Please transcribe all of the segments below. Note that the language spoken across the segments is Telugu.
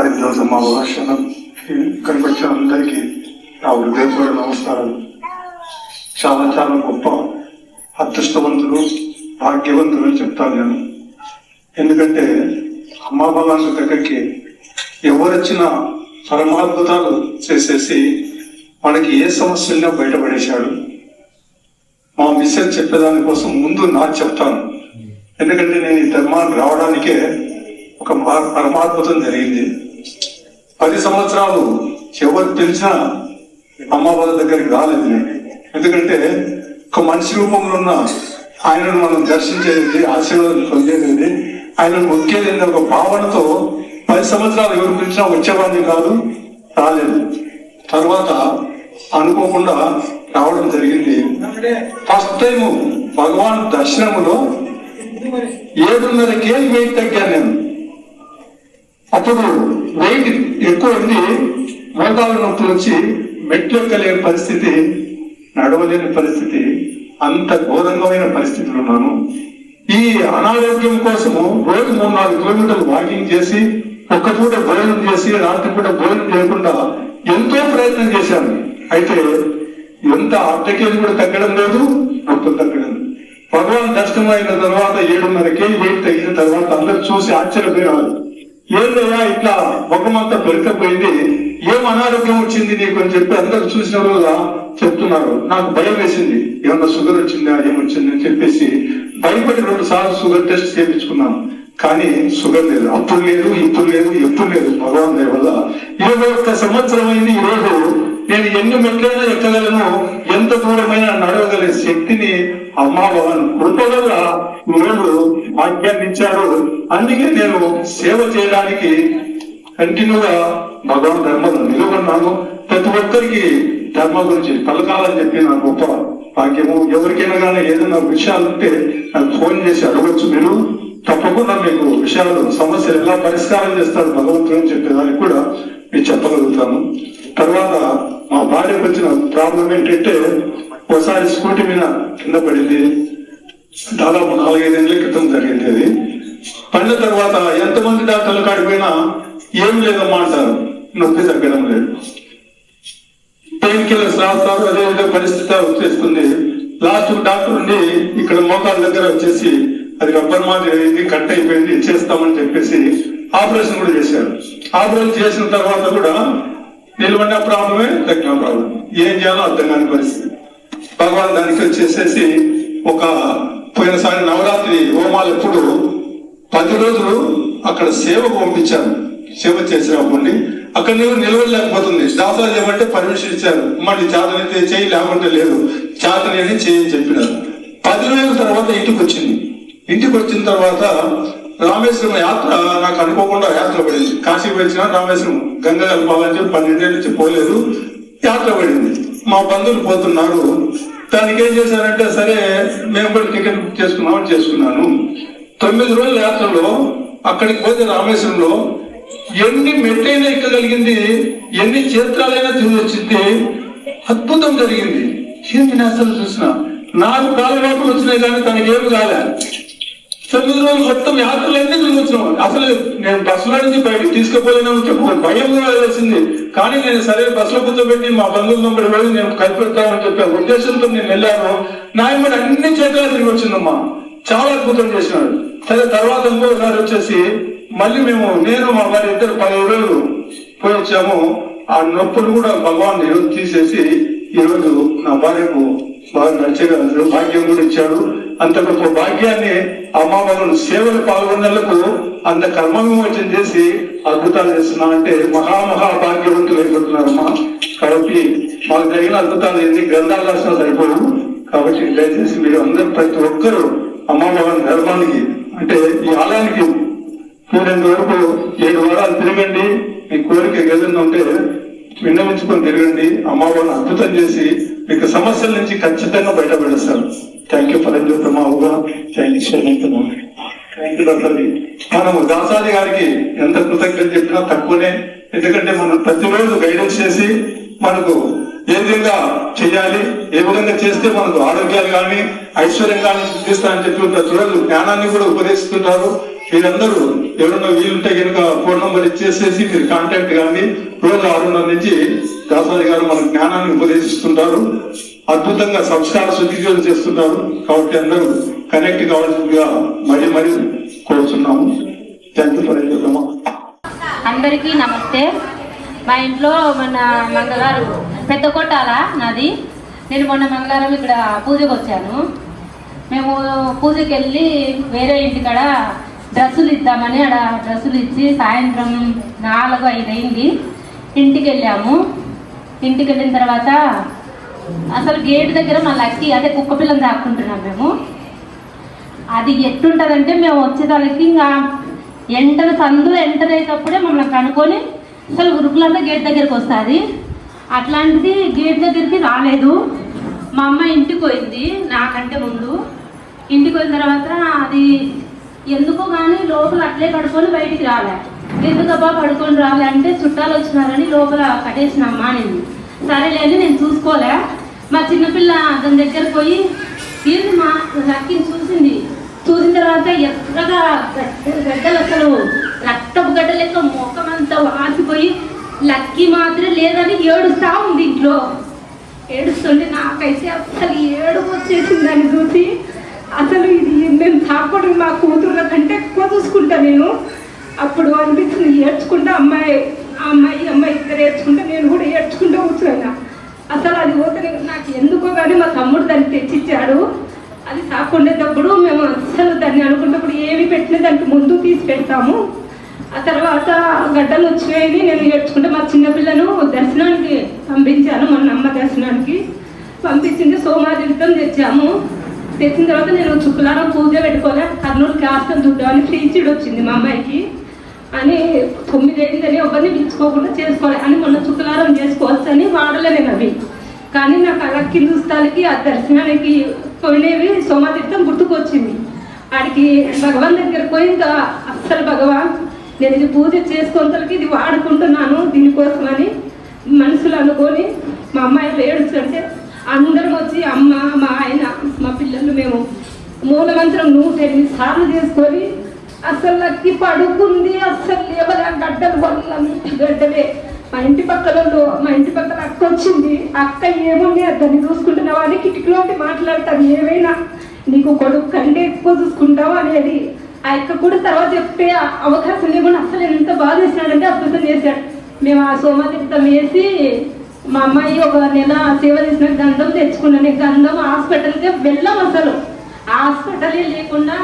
ఈరోజు మా భాషను ఇక్కడికి వచ్చిన అందరికీ నా హృదయపూర్వక నమస్కారాలు. చాలా చాలా గొప్ప అదృష్టవంతులు భాగ్యవంతులు అని చెప్తాను నేను. ఎందుకంటే అమ్మా భగవాన్ దగ్గరికి ఎవరొచ్చినా పరమాద్భుతాలు చేసేసి మనకి ఏ సమస్యల్లో బయటపడేశాడు. మా మిస్సెస్ చెప్పేదాని కోసం ముందు నాకు చెప్తాను. ఎందుకంటే నేను ఈ ధర్మానికి రావడానికే ఒక పరమాద్భుతం జరిగింది. పది సంవత్సరాలు ఎవరు పిలిచినా అమ్మ వాళ్ళ దగ్గరికి రాలేదు. నేను ఎందుకంటే ఒక మనిషి రూపంలో ఉన్న ఆయనను మనం దర్శించేది ఆశీర్వాదం పొందేది. ఆయన మొక్కేది ఒక భావనతో పది సంవత్సరాలు ఎవరు పిలిచినా వచ్చేవాడిని కాదు రాలేదు. తర్వాత అనుకోకుండా రావడం జరిగింది. ఫస్ట్ టైం భగవాన్ దర్శనములో ఏడున్నర కేజీ వెయిట్ తగ్గాను నేను. అప్పుడు వెయిట్ ఎక్కువ ఉంది. మోకాలు నొప్పులు వచ్చి మెట్లు ఎక్కలేని పరిస్థితి నడవలేని పరిస్థితి అంత ఘోరంగమైన పరిస్థితులు ఉన్నాను. ఈ అనారోగ్యం కోసము రోజు మూడు నాలుగు కిలోమీటర్లు వాకింగ్ చేసి ఒక్క పూట భోజనం చేసి రాత్రి పూట భోజనం చేయకుండా ఎంతో ప్రయత్నం చేశాను. అయితే ఎంత అట్టకేజీ కూడా తగ్గడం లేదు నొప్పులు తగ్గడం భగవాన్ దర్శనం అయిన తర్వాత ఏడున్నరకే వెయిట్ తగ్గిన తర్వాత అందరు చూసి ఆశ్చర్యపోయేవాళ్ళు ఏందయ్యా ఇట్లా ముఖమంతా పెరకపోయింది ఏం అనారోగ్యం వచ్చింది నీకు అని చెప్పి అందరు చూసిన రోజు చెప్తున్నారు. నాకు భయం వేసింది. ఏమన్నా షుగర్ వచ్చిందా ఏమొచ్చింది అని చెప్పేసి భయపడి రెండు సార్లు షుగర్ టెస్ట్ చేయించుకున్నాను. కానీ షుగర్ లేదు. అప్పుడు లేదు ఇప్పుడు లేదు ఎప్పుడు లేదు. భగవాన్ దయ వల్ల ఇరవై ఒక్క సంవత్సరం అయింది ఈరోజు నేను ఎన్ని మెట్లైనా ఎక్కగలను ఎంత దూరమైన నడవగల శక్తిని అమ్మా భవన్ కృప వల్ల ఈరోజు భాగ్యాన్ని ఇచ్చారు అందుకే నేను సేవ చేయడానికి కంటిన్యూగా భగవాన్ ధర్మం నిలబడినాను ప్రతి ఒక్కరికి ధర్మ గురించి పలకాలని చెప్పి నా గొప్ప భాగ్యము. ఎవరికైనా కానీ ఏదైనా విషయాలు ఉంటే నాకు ఫోన్ చేసి అడగచ్చు మీరు. తప్పకుండా మీకు విషయాలు సమస్యలు ఎలా పరిష్కారం చేస్తారు భగవంతుడు అని చెప్పేదానికి కూడా నేను చెప్పగలుగుతాను. తర్వాత మా భార్యకు వచ్చిన ప్రాబ్లం ఏంటంటే ఒకసారి స్కూటీ మీద కింద పడింది. దాదాపు నాలుగైదేళ్ళ క్రితం జరిగింది అది. పడిన తర్వాత ఎంతమంది డాక్టర్లు కాడిపోయినా ఏం లేదమ్మా అంటారు. నొప్పి తగ్గడం లేదు. పెయిన్ కిల్లర్స్ రాస్తారు అదేవిధంగా పరిస్థితి వచ్చేస్తుంది లాస్ట్ డాక్టర్ ఉండి ఇక్కడ మోకాల దగ్గర వచ్చేసి అది రబ్బర్ మాదిరి అయింది కట్ అయిపోయింది చేస్తామని చెప్పేసి ఆపరేషన్ కూడా చేశారు. ఆపరేషన్ చేసిన తర్వాత కూడా నిలబడిన ప్రాబ్లమే తగ్గిన ప్రాబ్లం. ఏం చేయాలో అర్థం కాని పరిస్థితి. భగవాన్ దానికి వచ్చేసేసి ఒక పోయినసారి నవరాత్రి హోమాలు ఎప్పుడు పది రోజులు అక్కడ సేవకు పంపించాను సేవ చేసినప్పుడు అక్కడ నువ్వు నిలవలేకపోతుంది దాసాలు చేయమంటే పర్మిషన్ ఇచ్చారు. మళ్ళీ చేతనైతే చేయి లేకుంటే లేదు. చేతనని చేయని చెప్పినారు. పది రోజుల తర్వాత ఇంటికి వచ్చింది. ఇంటికి వచ్చిన తర్వాత రామేశ్వరం యాత్ర నాకు అనుకోకుండా యాత్ర పడింది. కాశీకి వచ్చిన రామేశ్వరం గంగా కలపాలని చెప్పి పన్నెండేళ్ళ నుంచి పోలేదు. యాత్ర పడింది. మా బంధువులు పోతున్నారు. దానికి ఏం చేశారంటే సరే మేము కూడా టికెట్ బుక్ చేసుకున్నామని చేసుకున్నాను. తొమ్మిది రోజుల యాత్రలో అక్కడికి పోతే రామేశ్వరంలో ఎన్ని మెట్లైనా ఎక్కగలిగింది ఎన్ని క్షేత్రాలైనా తిరిగి వచ్చింది అద్భుతం జరిగింది. హిందీ నేను అసలు చూసిన? నాలుగు కాలు వచ్చినాయి కానీ తనకేమి కాలే. తొమ్మిది రోజులు మొత్తం యాత్రలన్నీ తిరిగి వచ్చినాం అసలు నేను బస్సులో నుంచి బయటకు తీసుకుపోలేనని చెప్పు భయం కూడా కానీ నేను సరే బస్సులో కూర్చోబెట్టి మా బంధువులు నంబర్ వెళ్ళి నేను కనిపెడతానని చెప్పే ఉద్దేశంతో నేను వెళ్ళాను. నా ఇమ్మడి అన్ని చేతులు తిరిగి వచ్చిందమ్మా. చాలా అద్భుతం చేసినాడు. సరే తర్వాత ఇంకోసారి వచ్చేసి మళ్ళీ మేము నేను మా వారి ఇద్దరు పదిహేను రోజులు పోయి వచ్చాము. ఆ నొప్పులు కూడా భగవాన్ ఈరోజు తీసేసి ఈరోజు నా భార్యకు బాగా నచ్చగలరు భాగ్యం కూడా ఇచ్చాడు. అంత గొప్ప భాగ్యాన్ని అమ్మామలను సేవలు పాల్గొనేందుకు అంత కర్మ విమోచన చేసి అద్భుతాలు చేస్తున్నా అంటే మహామహా భాగ్యవంతులు అయిపోతున్నారమ్మా. కాబట్టి మాకు జరిగిన అద్భుతాలు ఎన్ని గ్రంథాలు రాసినా కాబట్టి దయచేసి మీరు అందరూ ప్రతి ఒక్కరూ అమ్మామగన్ ధర్మానికి అంటే ఈ ఆలయానికి చూడండి వరకు ఏడు వారాలు తిరగండి మీ కోరిక ఏదైనా ఉంటే విన్నవించుకొని తిరగండి. అమ్మవారిని అద్భుతం చేసి మీకు సమస్యల నుంచి ఖచ్చితంగా బయటపడేస్తారు. థ్యాంక్ యూ ఫర్ మా థ్యాంక్ యూ మనము దాసాది గారికి ఎంత కృతజ్ఞత చెప్పినా తక్కువనే. ఎందుకంటే మనం ప్రతిరోజు గైడెన్స్ చేసి మనకు ఏ విధంగా చేయాలి ఏ విధంగా చేస్తే మనకు ఆరోగ్యాలు కానీ ఐశ్వర్యం కానీ సిద్ధిస్తాయని చెప్పి ప్రతి రోజు జ్ఞానాన్ని కూడా ఉపదేశిస్తుంటారు. మీరందరూ ఎవరైనా వీలుంటే కనుక ఫోన్ నంబర్ ఇచ్చేసేసి మీరు కాంటాక్ట్ కానీ రోజు ఆరున్నర నుంచి దాసారి గారు మన జ్ఞానాన్ని ఉపదేశిస్తుంటారు. అద్భుతంగా సంస్కార శుద్ధి చేస్తుంటారు. కాబట్టి అందరూ కనెక్ట్ కావాల్సిందిగా మరీ మరీ కోరుతున్నాము థ్యాంక్ యూ ఫర్ అందరికీ నమస్తే. మా ఇంట్లో మన మంగళవారం పెద్ద కొట్టాల నాది. నేను మొన్న మంగళవారం ఇక్కడ పూజకు వచ్చాను. మేము పూజకి వెళ్ళి వేరే ఇంటికాడ డ్రెస్సులు ఇద్దామని ఆడ డ్రెస్సులు ఇచ్చి సాయంత్రం నాలుగు ఐదు అయింది ఇంటికి వెళ్ళాము. ఇంటికి వెళ్ళిన తర్వాత అసలు గేట్ దగ్గర మా లక్కీ అదే కుక్క పిల్లని దాక్కుంటున్నాం మేము. అది ఎట్టుంటుందంటే మేము వచ్చేదానికి ఇంకా ఎంటర్ సందు ఎంటర్ అయ్యేటప్పుడే మమ్మల్ని కనుక్కొని అసలు ఉరుకులంతా గేట్ దగ్గరికి వస్తుంది. అట్లాంటిది గేట్ దగ్గరికి రాలేదు. మా అమ్మ ఇంటికి పోయింది నాకంటే ముందు. ఇంటికి పోయిన తర్వాత అది ఎందుకో కానీ లోపల అట్లే పడుకొని బయటికి రాలే. ఎందుకబ్బా పడుకొని రాలే అంటే చుట్టాలు వచ్చినారని లోపల కట్టేసినమ్మా నేను సరేలేని నేను చూసుకోలే. మా చిన్నపిల్ల దాని దగ్గర పోయి ఏంది మా లక్కిని చూసింది? చూసిన తర్వాత ఎర్రగా గడ్డలు అసలు రక్తపు గడ్డ లెక్క మొక్కమంతా వాసిపోయి లక్కీ మాత్రం లేదని ఏడుస్తా ఉంది ఇంట్లో. ఏడుస్తుంటే నాకైతే అసలు ఏడు వచ్చేసిందని దాన్ని చూసి. అసలు ఇది నేను తాకూడదు మా కూతుర్ల కంటే ఎక్కువ చూసుకుంటా నేను. అప్పుడు అనిపించింది ఏడ్చుకుంటా అమ్మాయి ఆ అమ్మాయి అమ్మాయి ఇద్దరు ఏడ్చుకుంటా నేను కూడా ఏడ్చుకుంటూ కూర్చున్నా అసలు అది పోతే నాకు ఎందుకో కానీ మా తమ్ముడు దాన్ని తెచ్చిచ్చాడు. అది సాకుండేటప్పుడు మేము అసలు దాన్ని అనుకున్నప్పుడు ఏమి పెట్టినా దానికి ముందు తీసి పెడతాము. ఆ తర్వాత గడ్డలు వచ్చినాయని నేను ఏడ్చుకుంటే మా చిన్నపిల్లను దర్శనానికి పంపించాను మొన్న అమ్మ దర్శనానికి. పంపించింది సోమాదిత్యం తెచ్చాము. తెచ్చిన తర్వాత నేను శుక్రవారం పూజ పెట్టుకోలే. కర్నూలు కాస్తం చూద్దామని ఫ్రీ సీడ్ వచ్చింది మా అమ్మాయికి. అని తొమ్మిది అయిందని ఎవరిని పిలుచుకోకుండా చేసుకోవాలి అని మొన్న శుక్రవారం చేసుకోవచ్చని వాడలే నేను అవి. కానీ నాకు అలక్కి చూస్తానికి ఆ దర్శనానికి పోయినవి సోమతీర్థం గుర్తుకొచ్చింది. ఆడికి భగవాన్ దగ్గర పోయి ఇంకా అస్సలు భగవాన్ నేను ఇది పూజ చేసుకోవడానికి ఇది వాడుకుంటున్నాను దీనికోసమని మనసులు అనుకొని మా అమ్మాయి ఏడుస్తుంటే అందరం వచ్చి అమ్మ మా ఆయన పిల్లలు మేము మూలమంత్రం నూట ఎనిమిది సార్లు చేసుకొని అసలు నక్కి పడుకుంది అస్సలు లేవదా గడ్డలు వల్ల గడ్డలే. మా ఇంటి పక్కలలో మా ఇంటి పక్కన అక్క వచ్చింది. అక్క ఏముంది? దాన్ని చూసుకుంటున్నావా అని కిటికీలోకి మాట్లాడతాను ఏమైనా? నీకు కొడుకు కంటే ఎక్కువ చూసుకుంటావు అనేది. ఆ అక్క కూడా తర్వాత చెప్పే అవకాశం లేకుండా అసలు ఎంత బాగా చేసినాడంటే అద్భుతం చేశాడు. మేము ఆ సోమతీర్థం వేసి మా అమ్మాయి ఒక నెల సేవ చేసిన గంధం తెచ్చుకున్నాను. గంధం హాస్పిటల్కి వెళ్ళాం అసలు. హాస్పిటలే లేకుండా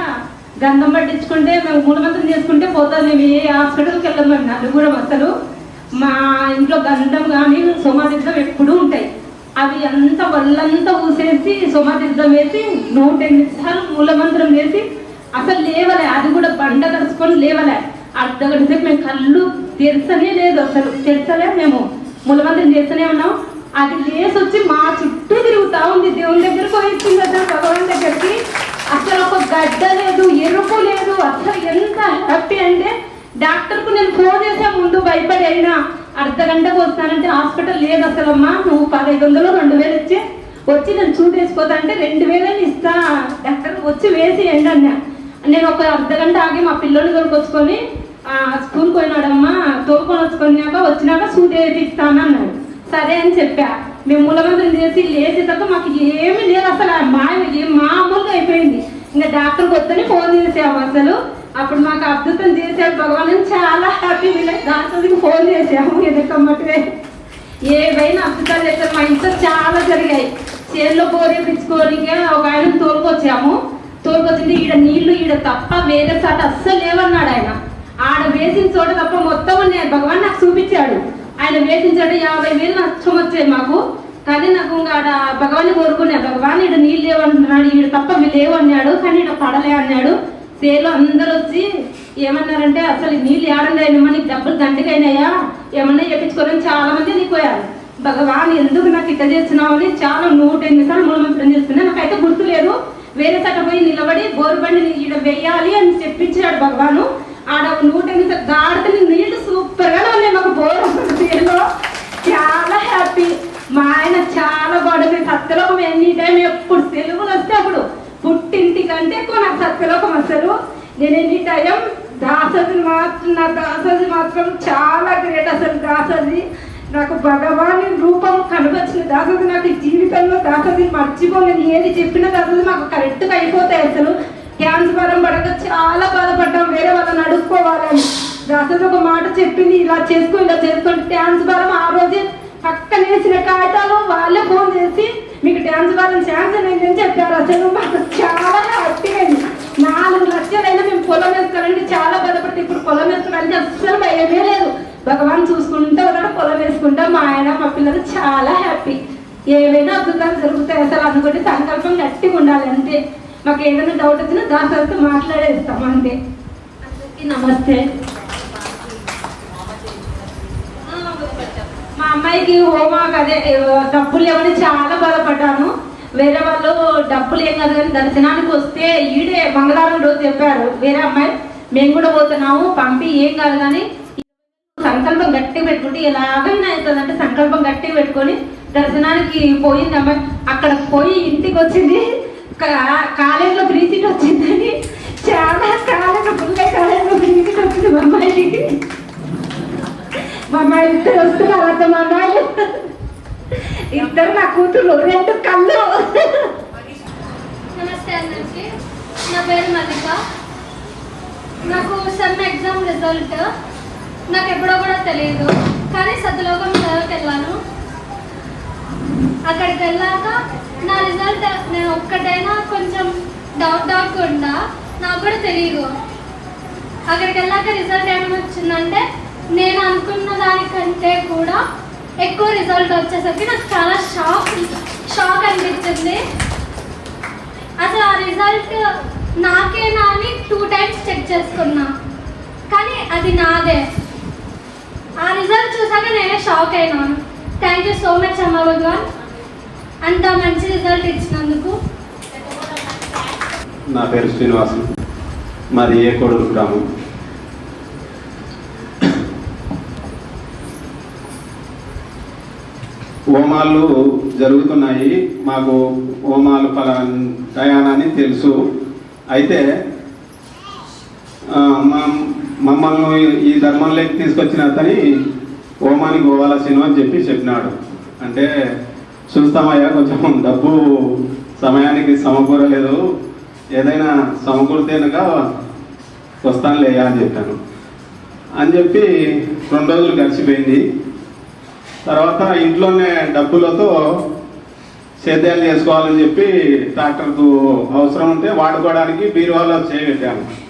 గంధం పట్టించుకుంటే మేము మూలమంత్రం చేసుకుంటే పోతాం. మేము ఏ హాస్పిటల్కి వెళ్ళాం మేము నలుగురం అసలు. మా ఇంట్లో గంధం కానీ సోమాతీర్థం ఎప్పుడూ ఉంటాయి. అవి అంతా వల్లంతా ఊసేసి సోమాతీర్థం వేసి నూట ఎనిమిది సార్లు మూలమంత్రం వేసి అసలు లేవలే. అది కూడా బండ కలుసుకొని లేవలే. అర్ధగంట సేపు మేము కళ్ళు తెరచనే లేదు అసలు. తెరచలే మేము. ములవంతం చేస్తూనే ఉన్నాం. అది లేసి వచ్చి మా చుట్టూ తిరుగుతా ఉంది. దేవుని దగ్గరకు వచ్చింది అసలు భగవాన్ దగ్గరికి. అసలు ఒక గడ్డ లేదు ఎరుపు లేదు. అసలు ఎంత హ్యాపీ అంటే డాక్టర్కు నేను ఫోన్ చేసే ముందు భయపడి అయినా అర్ధ గంటకు వస్తానంటే హాస్పిటల్ లేదు అసలు అమ్మా నువ్వు పదహైదు వందలు రెండు వేలు ఇచ్చి వచ్చి నేను చూడేసిపోతా అంటే రెండు వేలని ఇస్తా. డాక్టర్ వచ్చి వేసి ఎండి నేను ఒక అర్ధ గంట ఆగి మా పిల్లల్ని దొరికొచ్చుకొని స్కూల్కి పోయినాడమ్మా తోలుకొని వచ్చుకున్నాక వచ్చినాక సూట్ వేసి ఇస్తాను అన్నాడు. సరే అని చెప్పా. మేము మూలమంత్రం చేసి లేచేదాకా మాకు ఏమీ లేదు అసలు ఆ మాయ ఏం మామూలుగా అయిపోయింది. ఇంకా డాక్టర్కి వద్దని ఫోన్ చేసాము అసలు. అప్పుడు మాకు అద్భుతం చేశారు భగవాన్ అని చాలా హ్యాపీ డాక్టర్కి ఫోన్ చేసాము ఎదుకమ్మటే ఏవైనా అద్భుతాలు చేశారు మా ఇంట్లో చాలా జరిగాయి. చేనులో బోరేపించుకోనికే ఒక ఆయన తోలుకొచ్చాము. తోలుకొచ్చింది ఈడ నీళ్ళు ఈడ తప్ప వేరే సాట అస్సలు లేవన్నాడు వేసిన చోట తప్ప మొత్తం నేను భగవాన్ నాకు చూపించాడు. ఆయన వేసిన చోట యాభై వేలు నష్టం వచ్చాయి మాకు. కానీ నాకు ఇంకా ఆడ భగవాన్ని కోరుకున్నా భగవాన్ ఈడ నీళ్ళు లేవంటున్నాడు ఈడ తప్ప లేవు అన్నాడు. కానీ ఈడ పడలే అన్నాడు. సేలు అందరూ వచ్చి ఏమన్నారంటే అసలు నీళ్ళు ఏడండి అయినా నీకు డబ్బులు దండకైనాయా ఏమన్నా చెప్పించుకోరని చాలా మంది నీకోయారు భగవాన్ ఎందుకు నాకు ఇట్ట చేస్తున్నావు? అని చాలా నూట ఎనిమిది సార్లు మూలమంత్రం చేస్తున్నా నాకైతే గుర్తు లేదు వేరే చోట పోయి నిలబడి బోరుబండి ఈడ వెయ్యాలి అని చెప్పించాడు భగవాను. ఆడ నూట ఎనిమిది గాడితే నీళ్ళు సూపర్గా ఉన్నాయి మాకు బోర్ తీరులో చాలా హ్యాపీ మా ఆయన చాలా బాగుంటుంది సత్యలోకం ఎనీ టైం ఎప్పుడు సెలవులు వస్తే అప్పుడు పుట్టింటి కంటే ఎక్కువ నాకు సత్యలోకం అసలు నేను ఎనీ టైం దాసది మాత్రం నా దాసది మాత్రం చాలా గ్రేట్ అసలు దాసది నాకు భగవాని రూపం కనబచ్చిన దాసది నాకు జీవితంలో దాసది మర్చిపోలేను ఏది చెప్పిన దాసది మాకు కరెక్ట్గా అయిపోతాయి అసలు క్యాన్సర్ పడక చాలా బాధపడ్డాం వేరే వాళ్ళని అడుక్కోవాలని దాసది ఒక మాట చెప్పింది ఇలా చేసుకో ఇలా చేసుకోండి డ్యాన్స్ బలం ఆ రోజే పక్కన వేసిన కాగితాలు వాళ్ళే ఫోన్ చేసి మీకు డ్యాన్స్ బలం శాంక్షన్ అయిందని చెప్పారు. అసలు మాకు చాలా హ్యాపీగా అయింది. నాలుగు లక్షలైనా మేము పొలం వేసుకోవాలంటే చాలా బాధపడితే ఇప్పుడు పొలం వేసుకోవడానికి అస్సలు భయమే లేదు. భగవాన్ చూసుకుంటా ఉన్నాడు పొలం వేసుకుంటా మా ఆయన మా పిల్లలు చాలా హ్యాపీ ఏవైనా అద్భుతాలు జరుగుతాయి అసలు అనుకుంటే సంకల్పం గట్టిగా ఉండాలి అంతే మాకు ఏదైనా డౌట్ వచ్చినా దాసరితో మాట్లాడేస్తాం అంతే. అందరికీ నమస్తే. మా అమ్మాయికి హోంవర్క్ అదే డబ్బులు లేవని చాలా బాధపడ్డాను. వేరే వాళ్ళు డబ్బులు ఏం కాదు కానీ దర్శనానికి వస్తే ఈడే మంగళవారం రోజు చెప్పారు. వేరే అమ్మాయి మేము కూడా పోతున్నాము పంపి ఏం కాదు కానీ సంకల్పం గట్టి పెట్టుకుంటే ఎలాగైనా అవుతుంది అంటే సంకల్పం గట్టిగా పెట్టుకొని దర్శనానికి పోయింది అమ్మాయి. అక్కడ పోయి ఇంటికి వచ్చింది. కాలేజీలో ఫ్రీ సీట్ వచ్చిందని చాలా కాలేజీలో ఫుల్ కాలేజీలో ఫ్రీ సీట్ వచ్చింది మా అమ్మాయికి మా అమ్మాయి ఇద్దరు వస్తున్నారు అత్త మా అమ్మాయిలు ఇద్దరు నా కూతురు రెండు కళ్ళు. నమస్తే అందరికి. నా పేరు మల్లిక. నాకు సెమ్ ఎగ్జామ్ రిజల్ట్ నాకు ఎప్పుడో కూడా తెలియదు కానీ సద్దులోకం చదువుకెళ్ళాను వెళ్ళాను. అక్కడికి వెళ్ళాక నా రిజల్ట్ నేను ఒక్కటైనా కొంచెం డౌట్ డౌట్ ఉందా నాకు కూడా తెలియదు అక్కడికి వెళ్ళాక రిజల్ట్ ఏమైనా వచ్చిందంటే నేను అనుకున్న దానికంటే కూడా ఎక్కువ రిజల్ట్ వచ్చేసరికి నాకు చాలా షాక్ షాక్ అనిపించింది అసలు ఆ రిజల్ట్ నాకేనా అని టూ టైమ్స్ చెక్ చేసుకున్నా. కానీ అది నాదే. ఆ రిజల్ట్ చూసాక నేనే షాక్ అయినాను. థ్యాంక్ యూ సో మచ్ అమ్మ భగవాన్. అంత మంచి రిజల్ట్ ఇచ్చినందుకు. నా పేరు శ్రీనివాసు. మాది ఏ కోడూరు గ్రామం. హోమాలు జరుగుతున్నాయి. మాకు హోమాలు పలానా తెలుసు. అయితే మమ్మల్ని ఈ ధర్మంలోకి తీసుకొచ్చిన అతని హోమానికి పోవాల్సిన అని చెప్పి చెప్పినాడు. అంటే చూస్తామయ్యా కొంచెం డబ్బు సమయానికి సమకూరలేదు. ఏదైనా సమకూరితేనక వస్తానులేయా అని చెప్పాను. అని చెప్పి రెండు రోజులు గడిచిపోయింది. తర్వాత ఇంట్లోనే డబ్బులతో సేద్యాలు చేసుకోవాలని చెప్పి ట్రాక్టర్కు అవసరం ఉంటే వాడుకోవడానికి బీరువాలో చేయబెట్టాము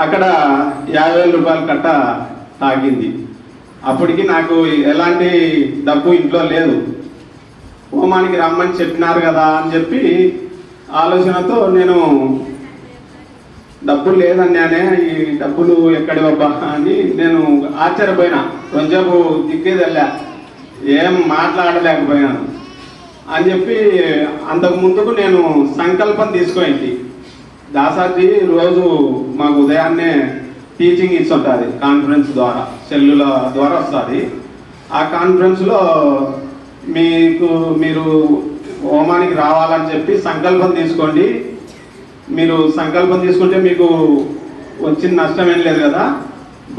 అక్కడ యాభై వేల రూపాయల కట్ట తాగింది. అప్పటికి నాకు ఎలాంటి డబ్బు ఇంట్లో లేదు. హోమానికి రమ్మని చెప్పినారు కదా అని చెప్పి ఆలోచనతో నేను డబ్బులు లేదన్నానే ఈ డబ్బులు ఎక్కడి బాబా అని నేను ఆశ్చర్యపోయినా. కొంచెంసేపు దిగ్గేది వెళ్ళా ఏం మాట్లాడలేకపోయాను అని చెప్పి అంతకు ముందుకు నేను సంకల్పం తీసుకోయింది దాసాజీ రోజు మాకు ఉదయాన్నే టీచింగ్ ఇస్తుంటుంది కాన్ఫరెన్స్ ద్వారా సెల్లుల ద్వారా వస్తుంది. ఆ కాన్ఫరెన్స్లో మీకు మీరు హోమానికి రావాలని చెప్పి సంకల్పం తీసుకోండి. మీరు సంకల్పం తీసుకుంటే మీకు వచ్చిన నష్టం ఏం లేదు కదా.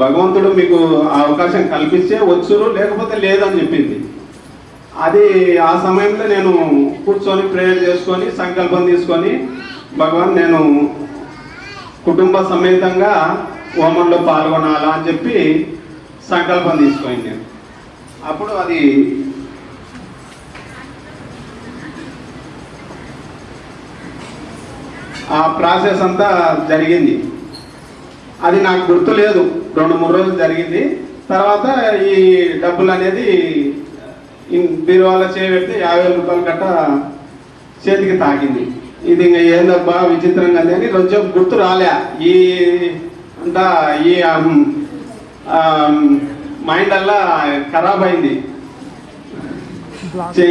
భగవంతుడు మీకు ఆ అవకాశం కల్పిస్తే వచ్చురు లేకపోతే లేదని చెప్పింది. అది ఆ సమయంలో నేను కూర్చొని ప్రేయర్ చేసుకొని సంకల్పం తీసుకొని భగవాన్ నేను కుటుంబ సమేతంగా హోమంలో పాల్గొనాలా అని చెప్పి సంకల్పం తీసుకొని నేను. అప్పుడు అది ఆ ప్రాసెస్ అంతా జరిగింది. అది నాకు గుర్తు లేదు. రెండు మూడు రోజులు జరిగింది. తర్వాత ఈ డబ్బులు అనేది ఇన్- బీరువాలో చేయబెడితే యాభై వేల రూపాయలు కట్ట చేతికి తాకింది. ఇది ఇంకా ఏందబ్బా విచిత్రంగా అని కొంచెం గుర్తు రాలే. ఈ అంతా ఈ మైండ్ అల్లా ఖరాబ్ అయింది.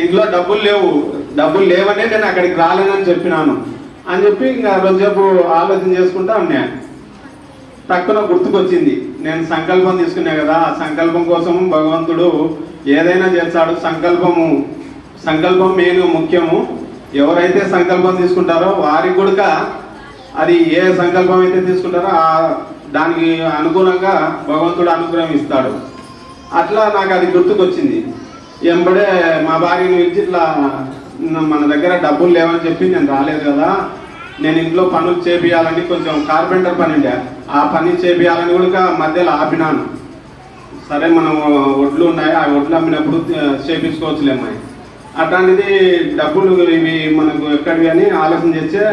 ఇంట్లో డబ్బులు లేవు. డబ్బులు లేవనే నేను అక్కడికి రాలేనని చెప్పినాను. అని చెప్పి ఇంకా రోజుసేపు ఆలోచన చేసుకుంటా ఉన్నా తక్కువ గుర్తుకొచ్చింది. నేను సంకల్పం తీసుకున్నా కదా ఆ సంకల్పం కోసం భగవంతుడు ఏదైనా చేస్తాడు. సంకల్పము సంకల్పం మెయిన్ ముఖ్యము. ఎవరైతే సంకల్పం తీసుకుంటారో వారికి కూడా అది ఏ సంకల్పం అయితే తీసుకుంటారో ఆ దానికి అనుగుణంగా భగవంతుడు అనుగ్రహం ఇస్తాడు. అట్లా నాకు అది గుర్తుకొచ్చింది. ఎంబడే మా భార్యను ఇచ్చి ఇట్లా మన దగ్గర డబ్బులు లేవని చెప్పి నేను రాలేదు కదా నేను ఇంట్లో పనులు చేపియాలని కొంచెం కార్పెంటర్ పని ఉండే. ఆ పని చేపియాలని కూడా మధ్యలో ఆపినాను. సరే మనం ఒడ్లు ఉన్నాయి ఆ ఒడ్లు అమ్మినప్పుడు చేపించుకోవచ్చులేమ్మాయి అట్లాంటిది డబ్బులు ఇవి మనకు ఎక్కడివి అని ఆలోచన చేస్తే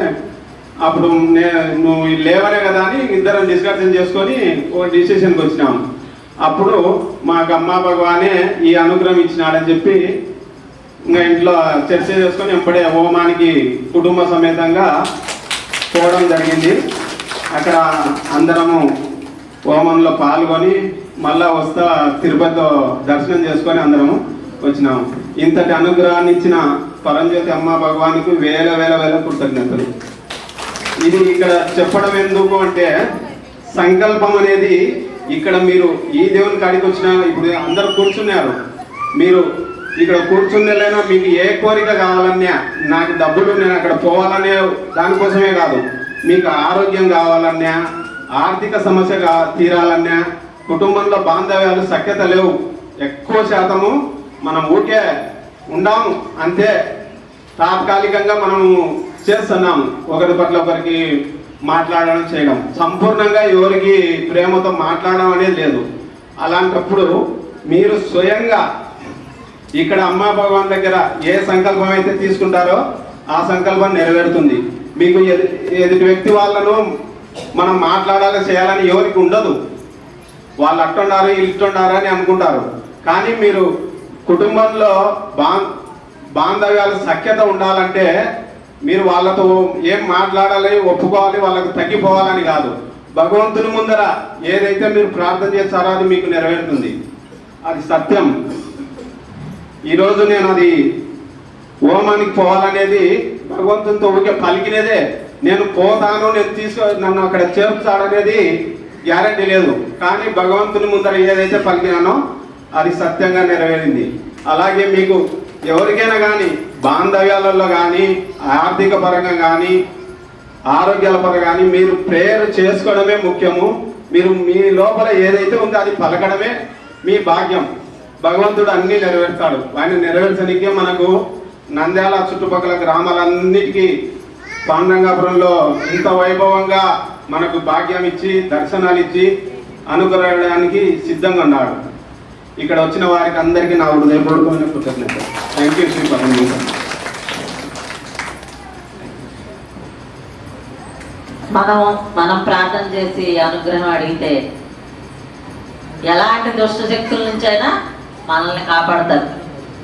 అప్పుడు నే నువ్వు లేవనే కదా అని ఇద్దరం డిస్కషన్ చేసుకొని ఒక డిసిషన్కి వచ్చినాము. అప్పుడు మాకు అమ్మ భగవానే ఈ అనుగ్రహం ఇచ్చినాడని చెప్పి ఇంకా ఇంట్లో చర్చ చేసుకొని ఎప్పుడే హోమానికి కుటుంబ సమేతంగా పోవడం జరిగింది. అక్కడ అందరము హోమంలో పాల్గొని మళ్ళా వస్తా తిరుపతిలో దర్శనం చేసుకొని అందరము వచ్చినాము. ఇంతటి అనుగ్రహాన్ని ఇచ్చిన పరంజ్యోతి అమ్మ భగవానికి వేల వేల వేల కృతజ్ఞతలు. ఇది ఇక్కడ చెప్పడం ఎందుకు అంటే సంకల్పం అనేది ఇక్కడ మీరు ఈ దేవుని కాడికి వచ్చిన ఇప్పుడు అందరు కూర్చున్నారు. మీరు ఇక్కడ కూర్చుందేలైనా మీకు ఏ కోరిక కావాలన్నా నాకు డబ్బులు నేను అక్కడ పోవాలనే దానికోసమే కాదు. మీకు ఆరోగ్యం కావాలన్నా ఆర్థిక సమస్య తీరాలన్నా కుటుంబంలో బాంధవ్యాలు సఖ్యత లేవు. ఎక్కువ శాతము మనం ఊరికే ఉండాము. అంతే. తాత్కాలికంగా మనము చేస్తున్నాము. ఒకరి పట్ల ఒకరికి మాట్లాడడం చేయడం. సంపూర్ణంగా ఎవరికి ప్రేమతో మాట్లాడడం అనేది లేదు. అలాంటప్పుడు మీరు స్వయంగా ఇక్కడ అమ్మా భగవాన్ దగ్గర ఏ సంకల్పం అయితే తీసుకుంటారో ఆ సంకల్పం నెరవేరుతుంది. మీకు ఎదు- ఎదుటి వ్యక్తి వాళ్ళను మనం మాట్లాడాలి చేయాలని ఎవరికి ఉండదు. వాళ్ళు అట్టున్నారు ఇట్టున్నారు అని అనుకుంటారు. కానీ మీరు కుటుంబంలో బా బాంధవ్యాలు సఖ్యత ఉండాలంటే మీరు వాళ్ళతో ఏం మాట్లాడాలి ఒప్పుకోవాలి వాళ్ళకు తగ్గిపోవాలని కాదు. భగవంతుని ముందర ఏదైతే మీరు ప్రార్థన చేస్తారో అది మీకు నెరవేరుతుంది. అది సత్యం. ఈరోజు నేను అది హోమానికి పోవాలనేది భగవంతునితో ఊరికే పలికినదే. నేను పోతాను నేను తీసుకో నన్ను అక్కడ చేర్చుతాడనేది గ్యారంటీ లేదు. కానీ భగవంతుని ముందర ఏదైతే పలికినానో అది సత్యంగా నెరవేరింది. అలాగే మీకు ఎవరికైనా కానీ బాంధవ్యాలలో కానీ ఆర్థిక పరంగా కానీ ఆరోగ్యాల పరంగా కానీ మీరు ప్రేయర్ చేసుకోవడమే ముఖ్యము. మీరు మీ లోపల ఏదైతే ఉందో అది పలకడమే మీ భాగ్యం. భగవంతుడు అన్ని నెరవేర్తాడు. ఆయన నెరవేర్చడానికే మనకు నంద్యాల చుట్టుపక్కల గ్రామాలన్నిటికీ పాండంగాపురంలో ఇంత వైభవంగా మనకు భాగ్యం ఇచ్చి దర్శనాలు ఇచ్చి అనుగ్రహించడానికి సిద్ధంగా ఉన్నాడు. ఇక్కడ వచ్చిన వారికి అందరికీ నా హృదయపూర్వకమైన కృతజ్ఞత థ్యాంక్ యూ శ్రీ పరమేశ్వర మనం మనం ప్రార్థన చేసి అనుగ్రహం అడిగితే ఎలాంటి దుష్ట శక్తుల నుంచైనా మనల్ని కాపాడతారు.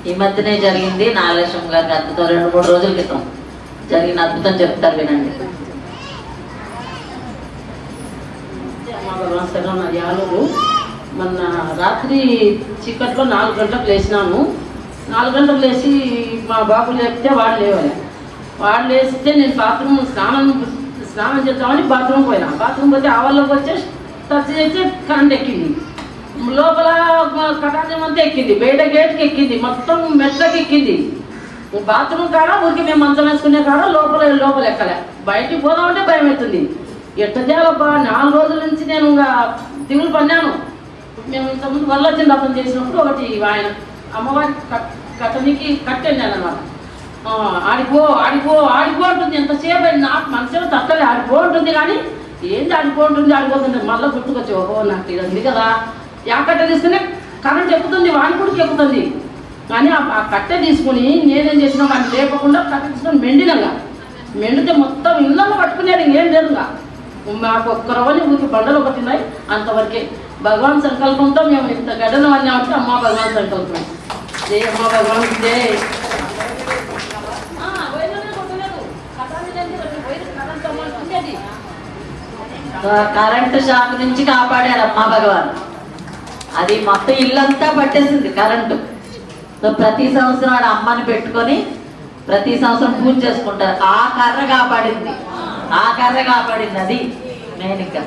ఈ మధ్యనే జరిగింది నాగలక్ష్మి గారికి అద్భుతం. రెండు మూడు రోజుల క్రితం జరిగిన అద్భుతం చెప్తారు వినండి. మా నా మొన్న రాత్రి చీకట్లో నాలుగు గంటలకు లేచినాను. నాలుగు గంటలకు లేచి మా బాబు లేపితే వాడు లేవాలి. వాడు లేస్తే నేను బాత్రూమ్ స్నానం స్నానం చేద్దామని బాత్రూమ్ పోయినా. బాత్రూమ్ పోతే ఆవల్లోకి వచ్చే టచ్ చేస్తే కరెంట్ ఎక్కింది. లోపల కటాజం అంతా ఎక్కింది బయట గేట్కి ఎక్కింది మొత్తం మెట్లకి ఎక్కింది. బాత్రూమ్ కాడ ఊరికి మేము మంచం వేసుకునే కాడ లోపల లోపల ఎక్కలే. బయటికి పోదామంటే భయం అవుతుంది ఎట్టదేవబ్బా నాలుగు రోజుల నుంచి నేను ఇంకా దిగులు పన్నాను మేము ఇంతకుముందు వల్లొచ్చిన రథం చేసినప్పుడు ఒకటి ఆయన అమ్మవారి కట్- కట్టనికి కట్టండి అనమాట ఆడిపో ఆడిపో ఆడిపో ఉంటుంది ఎంతసేపు అయింది? నాకు మనసులో తక్కలే ఆడిపో ఉంటుంది కానీ ఏంది ఆడిపో ఉంటుంది ఆడిపోతుంది మళ్ళీ గుర్తుకొచ్చి ఓహో నాకు ఇది ఉంది కదా. యా కట్ట తీసుకునే కరెంట్ ఎక్కుతుంది వాని కూడా ఎక్కుతుంది కానీ ఆ కట్టె తీసుకుని నేనేం చేసిన వాడిని లేపకుండా కట్టె తీసుకొని మెండినగా మెండితే మొత్తం ఇళ్ళలో పట్టుకునేది ఇంకేం లేదుగా. మాకు ఒక్క రవ్వని ఊరికి బండలు ఒకటి ఉన్నాయి అంతవరకే. భగవాన్ సంకల్పంతో మేము ఇంత గడ్డను అన్నామంటే అమ్మ భగవాన్ సంకల్పం. జై అమ్మ భగవాన్ జై. ఆ, వైర్లోనే కొట్టలేదు. కటాని లేని వైర్ కరెంట్ అమ్మని ఉండేది. కరెంటు షాక్ నుంచి కాపాడారు అమ్మా భగవాన్. అది మొత్తం ఇల్లంతా పట్టేసింది కరెంటు. సో ప్రతి సంవత్సరం ఆడ అమ్మని పెట్టుకొని ప్రతి సంవత్సరం పూజ చేసుకుంటారు. ఆ కర్ర కాపాడింది. ఆ కర్ర కాపాడింది అది మెయిన్ ఇంకా.